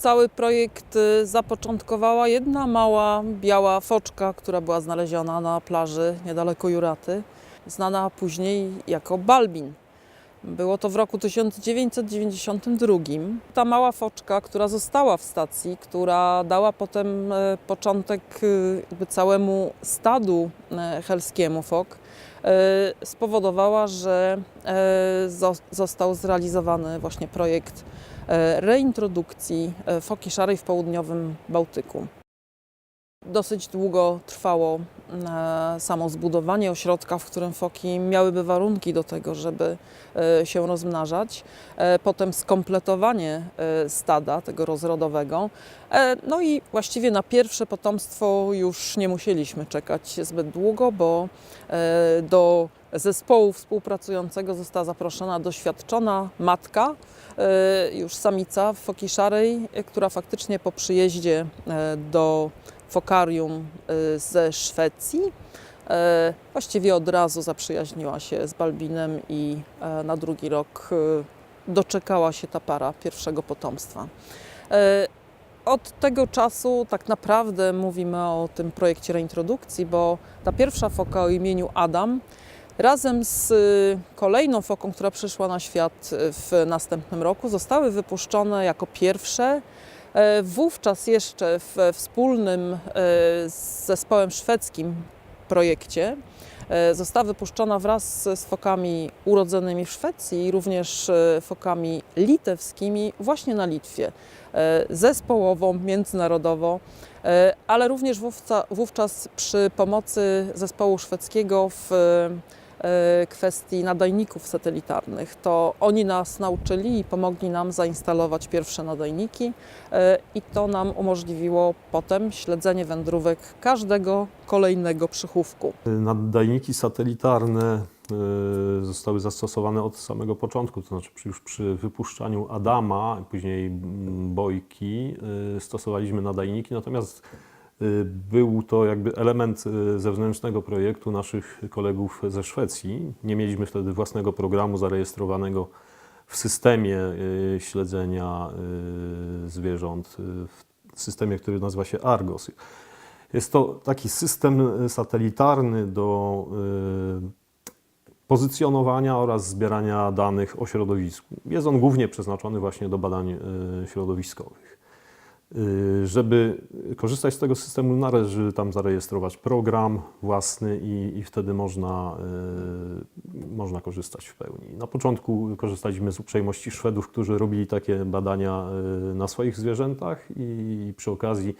Cały projekt y, zapoczątkowała jedna mała biała foczka, która była znaleziona na plaży niedaleko Juraty, znana później jako Balbin. Było to w roku 1992. Ta mała foczka, która została w stacji, która dała potem e, początek e, całemu stadu e, helskiemu fok, spowodowała, że zo- został zrealizowany właśnie projekt reintrodukcji e, foki szarej w południowym Bałtyku. Dosyć długo trwało e, samo zbudowanie ośrodka, w którym foki miałyby warunki do tego, żeby e, się rozmnażać. E, Potem skompletowanie stada tego rozrodowego. No i właściwie na pierwsze potomstwo już nie musieliśmy czekać zbyt długo, bo do zespołu współpracującego została zaproszona doświadczona matka, już samica foki szarej, która faktycznie po przyjeździe do fokarium e, ze Szwecji e, właściwie od razu zaprzyjaźniła się z Balbinem i e, na drugi rok doczekała się ta para pierwszego potomstwa. Od tego czasu tak naprawdę mówimy o tym projekcie reintrodukcji, bo ta pierwsza foka o imieniu Adam razem z y, kolejną foką, która przyszła na świat y, w następnym roku, zostały wypuszczone jako pierwsze. E, Wówczas jeszcze w wspólnym e, z zespołem szwedzkim projekcie e, została wypuszczona wraz z fokami urodzonymi w Szwecji i również fokami litewskimi właśnie na Litwie. Zespołowo, międzynarodowo, ale również wówczas przy pomocy zespołu szwedzkiego w kwestii nadajników satelitarnych. To oni nas nauczyli i pomogli nam zainstalować pierwsze nadajniki e, i to nam umożliwiło potem śledzenie wędrówek każdego kolejnego przychówku. Nadajniki satelitarne y, zostały zastosowane od samego początku, to znaczy już przy wypuszczaniu Adama, później Bojki, y, stosowaliśmy nadajniki, natomiast y, był to jakby element y, zewnętrznego projektu naszych kolegów ze Szwecji. Nie mieliśmy wtedy własnego programu zarejestrowanego w systemie y, śledzenia y, zwierząt, y, w systemie, który nazywa się Argos. Jest to taki system satelitarny do y, pozycjonowania oraz zbierania danych o środowisku. Jest on głównie przeznaczony właśnie do badań y, środowiskowych. Y, Żeby korzystać z tego systemu, należy tam zarejestrować program własny i, i wtedy można, y, można korzystać w pełni. Na początku korzystaliśmy z uprzejmości Szwedów, którzy robili takie badania y, na swoich zwierzętach i przy okazji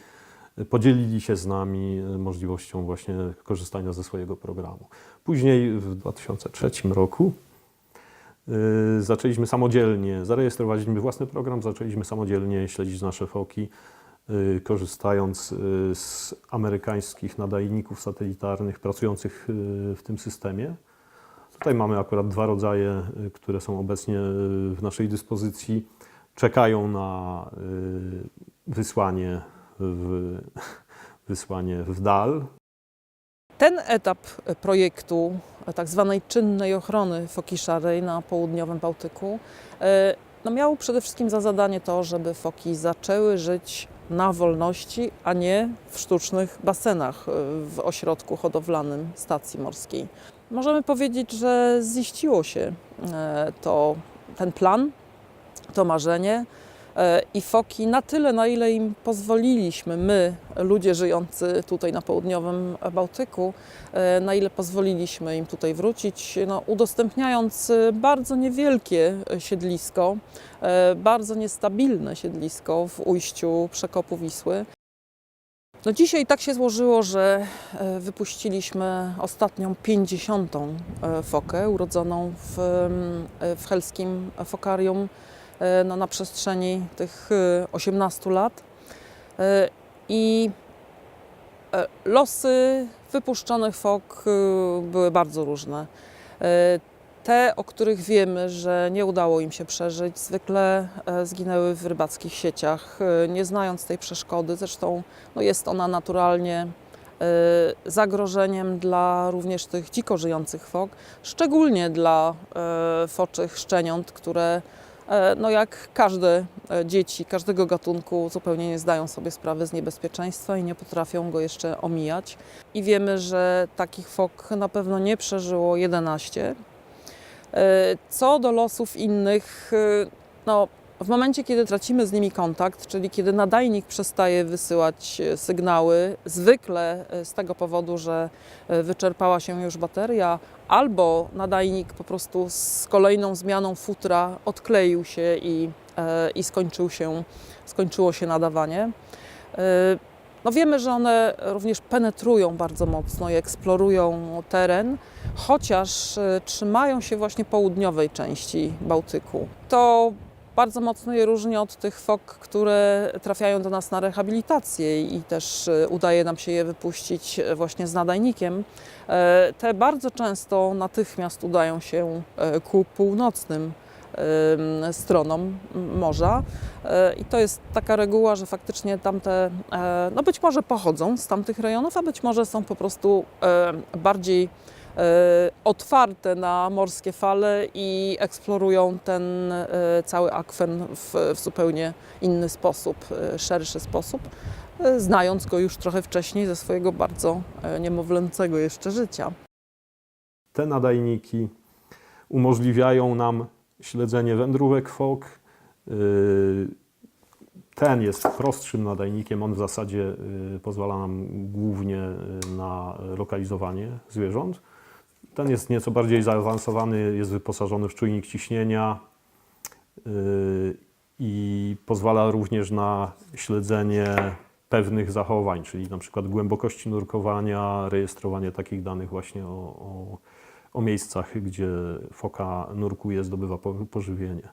podzielili się z nami e, możliwością właśnie korzystania ze swojego programu. Później w 2003 roku y, zaczęliśmy samodzielnie, zarejestrowaliśmy własny program, zaczęliśmy samodzielnie śledzić nasze foki, y, korzystając y, z amerykańskich nadajników satelitarnych pracujących y, w tym systemie. Tutaj mamy akurat dwa rodzaje, y, które są obecnie y, w naszej dyspozycji. Czekają na y, wysłanie w, wysłanie w dal. Ten etap projektu e, tak zwanej czynnej ochrony foki szarej na południowym Bałtyku e, no miał przede wszystkim za zadanie to, żeby foki zaczęły żyć na wolności, a nie w sztucznych basenach e, w ośrodku hodowlanym stacji morskiej. Możemy powiedzieć, że ziściło się e, to, ten plan, to marzenie. E, I foki na tyle, na ile im pozwoliliśmy, my, ludzie żyjący tutaj na południowym Bałtyku, e, na ile pozwoliliśmy im tutaj wrócić, no, udostępniając e, bardzo niewielkie siedlisko, bardzo niestabilne siedlisko w ujściu przekopu Wisły. No dzisiaj tak się złożyło, że wypuściliśmy ostatnią 50. e, fokę urodzoną w, e, w helskim fokarium no, na przestrzeni tych e, 18 lat. E, I e, losy wypuszczonych fok e, były bardzo różne. E, Te, o których wiemy, że nie udało im się przeżyć, zwykle e, zginęły w rybackich sieciach, e, nie znając tej przeszkody. Zresztą no, jest ona naturalnie e, zagrożeniem dla również tych dziko żyjących fok, szczególnie dla e, foczych szczeniąt, które e, no jak każde e, dzieci, każdego gatunku zupełnie nie zdają sobie sprawy z niebezpieczeństwa i nie potrafią go jeszcze omijać. I wiemy, że takich fok na pewno nie przeżyło 11. E, Co do losów innych, e, no w momencie, kiedy tracimy z nimi kontakt, czyli kiedy nadajnik przestaje wysyłać e, sygnały, zwykle e, z tego powodu, że e, wyczerpała się już bateria, albo nadajnik po prostu z kolejną zmianą futra odkleił się i, e, i skończył się, skończyło się nadawanie. E, No wiemy, że one również penetrują bardzo mocno i eksplorują teren, chociaż e, trzymają się właśnie południowej części Bałtyku. To bardzo mocno je różni od tych fok, które trafiają do nas na rehabilitację i też e, udaje nam się je wypuścić e, właśnie z nadajnikiem. E, Te bardzo często natychmiast udają się ku północnym stronom morza i to jest taka reguła, że faktycznie tamte, no być może pochodzą z tamtych rejonów, a być może są po prostu bardziej otwarte na morskie fale i eksplorują ten e, cały akwen w, w zupełnie inny sposób, e, szerszy sposób, e, znając go już trochę wcześniej ze swojego bardzo e, niemowlęcego jeszcze życia. Te nadajniki umożliwiają nam śledzenie wędrówek fok. Ten jest prostszym nadajnikiem, on w zasadzie pozwala nam głównie na lokalizowanie zwierząt. Ten jest nieco bardziej zaawansowany, jest wyposażony w czujnik ciśnienia yy, i pozwala również na śledzenie pewnych zachowań, czyli na przykład głębokości nurkowania, rejestrowanie takich danych właśnie o, o, o miejscach, gdzie foka nurkuje, zdobywa po- pożywienie.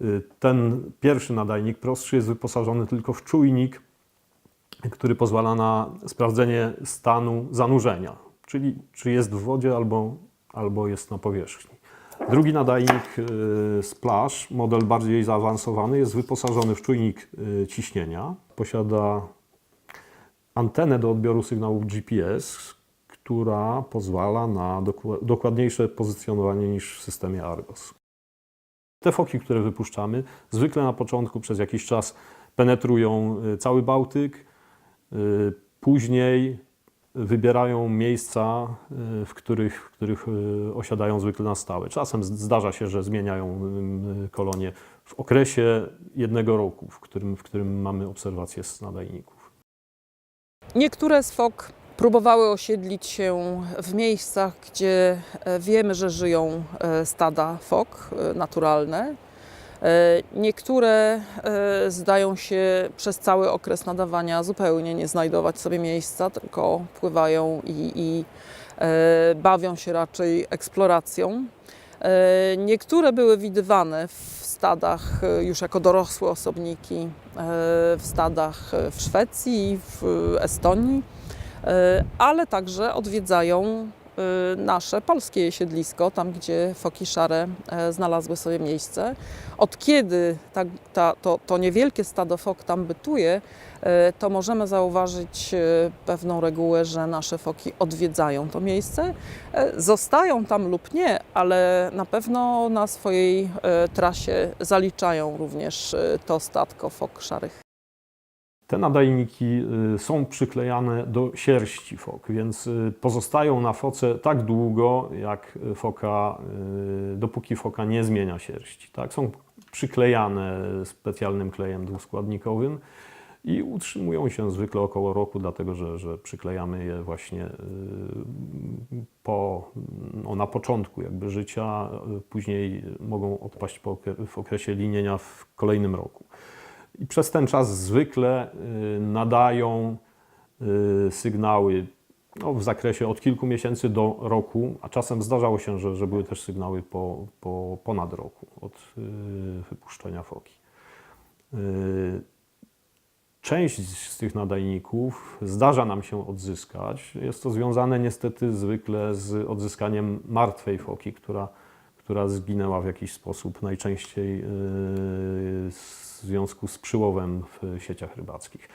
Y, Ten pierwszy nadajnik, prostszy, jest wyposażony tylko w czujnik, który pozwala na sprawdzenie stanu zanurzenia, czyli czy jest w wodzie albo, albo jest na powierzchni. Drugi nadajnik y, Splash, model bardziej zaawansowany, jest wyposażony w czujnik y, ciśnienia. Posiada antenę do odbioru sygnałów GPS, która pozwala na dokładniejsze pozycjonowanie niż w systemie Argos. Te foki, które wypuszczamy, zwykle na początku przez jakiś czas penetrują y, cały Bałtyk, później wybierają miejsca, y, w których, w których y, osiadają zwykle na stałe. Czasem zdarza się, że zmieniają y, kolonie w okresie jednego roku, w którym, w którym mamy obserwacje z nadajników. Niektóre z fok próbowały osiedlić się w miejscach, gdzie e, wiemy, że żyją e, stada fok e, naturalne. E, Niektóre e, zdają się przez cały okres nadawania zupełnie nie znajdować sobie miejsca, tylko pływają i, i e, bawią się raczej eksploracją. Niektóre były widywane w stadach już jako dorosłe osobniki, w stadach w Szwecji, w Estonii, ale także odwiedzają nasze polskie siedlisko, tam gdzie foki szare e, znalazły sobie miejsce. Od kiedy ta, ta, to, to niewielkie stado fok tam bytuje, e, to możemy zauważyć e, pewną regułę, że nasze foki odwiedzają to miejsce. Zostają tam lub nie, ale na pewno na swojej trasie zaliczają również to statko fok szarych. Te nadajniki y, są przyklejane do sierści fok, więc y, pozostają na foce tak długo, jak foka, y, dopóki foka nie zmienia sierści. Tak? Są przyklejane specjalnym klejem dwuskładnikowym i utrzymują się zwykle około roku, dlatego że, że przyklejamy je właśnie po, no, na początku jakby życia, później mogą odpaść w okresie linienia w kolejnym roku. I przez ten czas zwykle y, nadają y, sygnały no, w zakresie od kilku miesięcy do roku, a czasem zdarzało się, że, że były też sygnały po, po ponad roku od y, wypuszczenia foki. Część z tych nadajników zdarza nam się odzyskać. Jest to związane niestety zwykle z odzyskaniem martwej foki, która, która zginęła w jakiś sposób, najczęściej y, w związku z przyłowem w sieciach rybackich.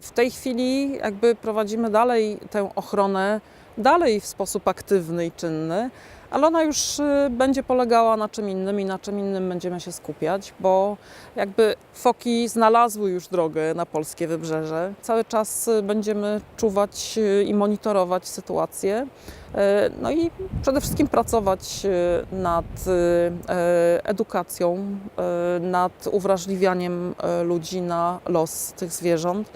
W tej chwili jakby prowadzimy dalej tę ochronę, dalej w sposób aktywny i czynny, ale ona już y, będzie polegała na czym innym i na czym innym będziemy się skupiać, bo jakby foki znalazły już drogę na polskie wybrzeże. Cały czas y, będziemy czuwać y, i monitorować sytuację. No i przede wszystkim pracować nad e, edukacją, nad uwrażliwianiem ludzi na los tych zwierząt,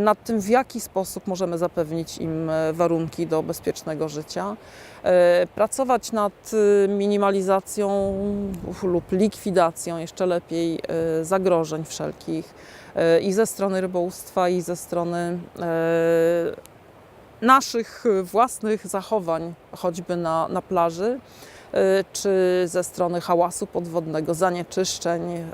nad tym, w jaki sposób możemy zapewnić im y, warunki do bezpiecznego życia. E, Nad y, minimalizacją lub likwidacją, jeszcze lepiej, y, zagrożeń wszelkich y, i ze strony rybołówstwa, i ze strony naszych własnych zachowań, choćby na, na plaży, czy ze strony hałasu podwodnego, zanieczyszczeń y,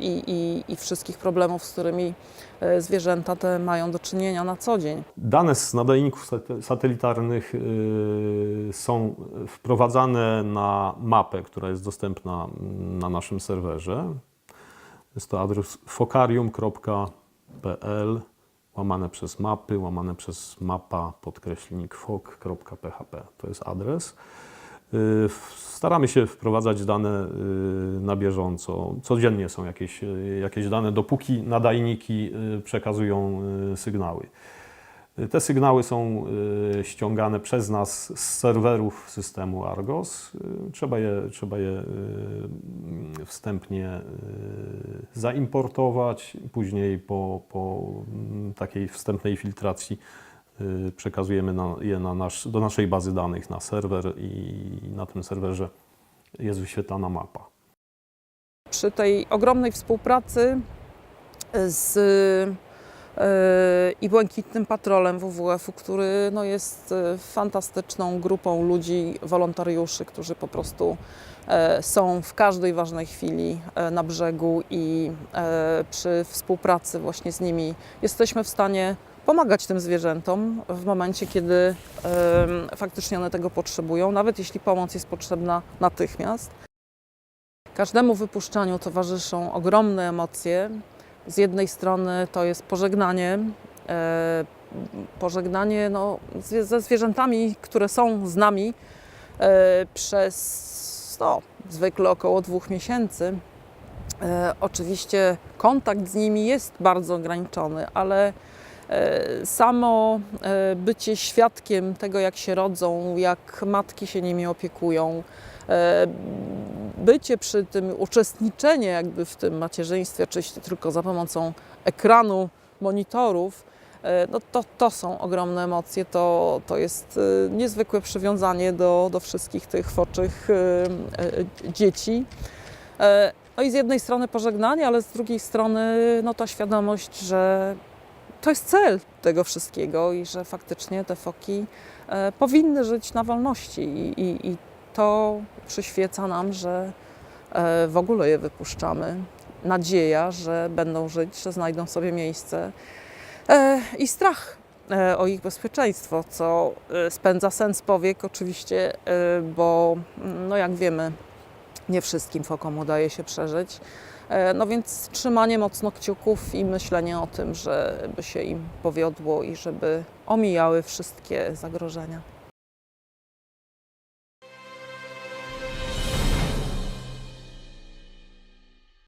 i, i, i wszystkich problemów, z którymi y, zwierzęta te mają do czynienia na co dzień. Dane z nadajników sate- satelitarnych y, są wprowadzane na mapę, która jest dostępna mm, na naszym serwerze. Jest to adres fokarium.pl łamane przez mapy, łamane przez mapa podkreślnik fok.php. To jest adres. Y, Staramy się wprowadzać dane y, na bieżąco. Codziennie są jakieś, y, jakieś dane, dopóki nadajniki przekazują sygnały. Te sygnały są ściągane przez nas z serwerów systemu Argos. Trzeba je, trzeba je wstępnie zaimportować, później po, po mm, takiej wstępnej filtracji przekazujemy na, je na nasz, do naszej bazy danych na serwer i na tym serwerze jest wyświetlana mapa. przy tej ogromnej współpracy z e, i Błękitnym Patrolem WWF-u, który no, jest fantastyczną grupą ludzi, wolontariuszy, którzy po prostu e, są w każdej ważnej chwili e, na brzegu i e, przy współpracy właśnie z nimi jesteśmy w stanie pomagać tym zwierzętom w momencie, kiedy faktycznie one tego potrzebują, nawet jeśli pomoc jest potrzebna natychmiast. Każdemu wypuszczaniu towarzyszą ogromne emocje. Z jednej strony to jest pożegnanie, e, pożegnanie no, ze zwierzętami, które są z nami e, przez no, zwykle około dwóch miesięcy. E, oczywiście kontakt z nimi jest bardzo ograniczony, ale samo e, bycie świadkiem tego, jak się rodzą, jak matki się nimi opiekują, e, bycie przy tym, uczestniczenie jakby w tym macierzyństwie, oczywiście tylko za pomocą ekranu, monitorów, e, no to, to są ogromne emocje, to, to jest e, niezwykłe przywiązanie do, do wszystkich tych foczych e, e, dzieci. E, No i z jednej strony pożegnanie, ale z drugiej strony no ta świadomość, że to jest cel tego wszystkiego i że faktycznie te foki e, powinny żyć na wolności i, i, i to przyświeca nam, że e, w ogóle je wypuszczamy. Nadzieja, że będą żyć, że znajdą sobie miejsce e, i strach o ich bezpieczeństwo, co spędza sens powiek oczywiście, bo no jak wiemy, nie wszystkim fokom udaje się przeżyć. E, No więc trzymanie mocno kciuków i myślenie o tym, żeby się im powiodło i żeby omijały wszystkie zagrożenia.